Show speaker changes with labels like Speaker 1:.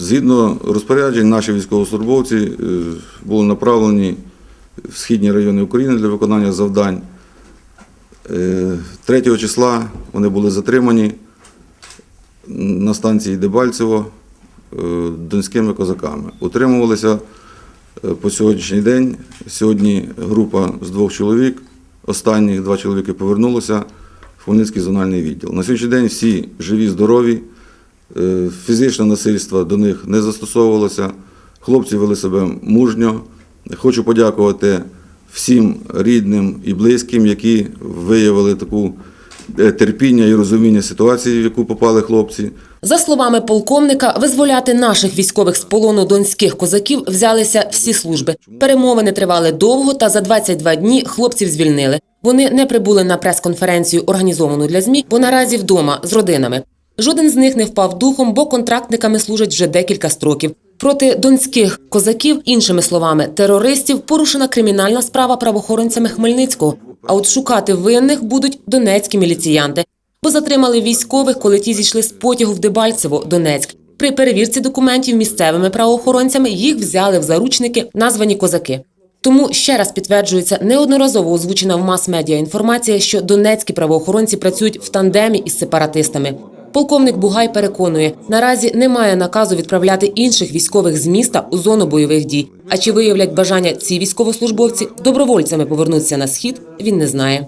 Speaker 1: Згідно розпоряджень, наші військовослужбовці е, були направлені в східні райони України для виконання завдань. Е, 3 числа вони були затримані на станції Дебальцево е, донськими козаками. Утримувалися е, по сьогоднішній день. Сьогодні група з двох чоловік, останніх два чоловіки повернулися в Хмельницький зональний відділ. На сьогоднішній день всі живі, здорові, е, фізичне насильство до них не застосовувалося. Хлопці вели себе мужньо. Хочу подякувати всім рідним і близьким, які виявили таку е, терпіння і розуміння ситуації, в яку попали хлопці.
Speaker 2: За словами полковника, визволяти наших військових з полону донських козаків взялися всі служби. Перемовини тривали довго, та за 22 дні хлопців звільнили. Вони не прибули на прес-конференцію, організовану для змі, бо наразі вдома з родинами. Жоден з них не впав духом, бо контрактниками служать вже декілька строків. Проти донських козаків, іншими словами, терористів, порушена кримінальна справа правоохоронцями Хмельницького. А от шукати винних будуть донецькі міліціянти, бо затримали військових, коли ті зійшли з потягу в Дебальцево, Донецьк. При перевірці документів місцевими правоохоронцями їх взяли в заручники названі козаки. Тому ще раз підтверджується неодноразово озвучена в мас-медіа інформація, що донецькі правоохоронці працюють в тандемі із сепаратистами. Полковник Бугай переконує, наразі немає наказу відправляти інших військових з міста у зону бойових дій. А чи виявлять бажання ці військовослужбовці добровольцями повернутися на схід, він не знає.